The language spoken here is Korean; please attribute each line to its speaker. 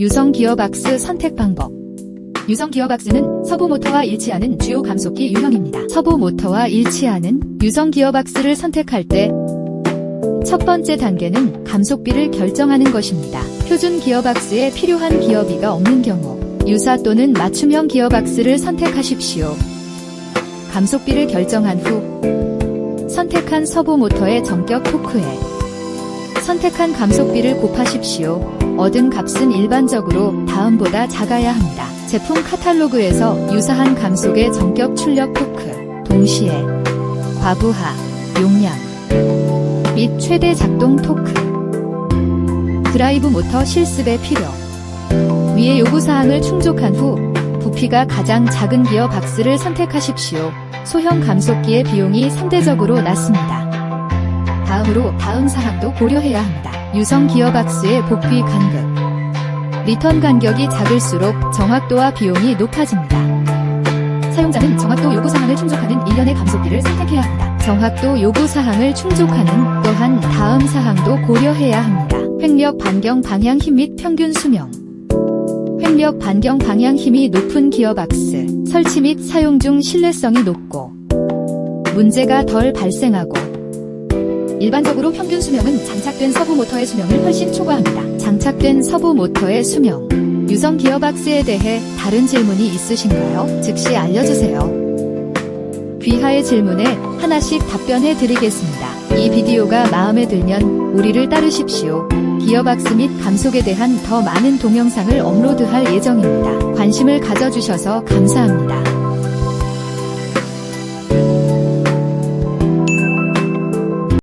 Speaker 1: 유성 기어박스 선택 방법. 유성 기어박스는 서부 모터와 일치하는 주요 감속기 유형입니다. 서부 모터와 일치하는 유성 기어박스를 선택할 때 첫 번째 단계는 감속비를 결정하는 것입니다. 표준 기어박스에 필요한 기어비가 없는 경우 유사 또는 맞춤형 기어박스를 선택하십시오. 감속비를 결정한 후 선택한 서부 모터의 전격 토크에 선택한 감속비를 곱하십시오. 얻은 값은 일반적으로 다음보다 작아야 합니다. 제품 카탈로그에서 유사한 감속의 전격 출력 토크, 동시에 과부하, 용량 및 최대 작동 토크 드라이브 모터 실습의 필요 위의 요구사항을 충족한 후 부피가 가장 작은 기어 박스를 선택하십시오. 소형 감속기의 비용이 상대적으로 낮습니다. 다음으로 다음 사항도 고려해야 합니다. 유성 기어박스의 복귀 간격. 리턴 간격이 작을수록 정확도와 비용이 높아집니다. 사용자는 정확도 요구 사항을 충족하는 일련의 감속기를 선택해야 합니다. 정확도 요구 사항을 충족하는 또한 다음 사항도 고려해야 합니다. 횡력 반경 방향 힘 및 평균 수명. 횡력 반경 방향 힘이 높은 기어박스. 설치 및 사용 중 신뢰성이 높고 문제가 덜 발생하고 일반적으로 평균 수명은 장착된 서부 모터의 수명을 훨씬 초과합니다. 장착된 서부 모터의 수명. 유성 기어박스에 대해 다른 질문이 있으신가요? 즉시 알려주세요. 귀하의 질문에 하나씩 답변해 드리겠습니다. 이 비디오가 마음에 들면 우리를 따르십시오. 기어박스 및 감속에 대한 더 많은 동영상을 업로드할 예정입니다. 관심을 가져주셔서 감사합니다.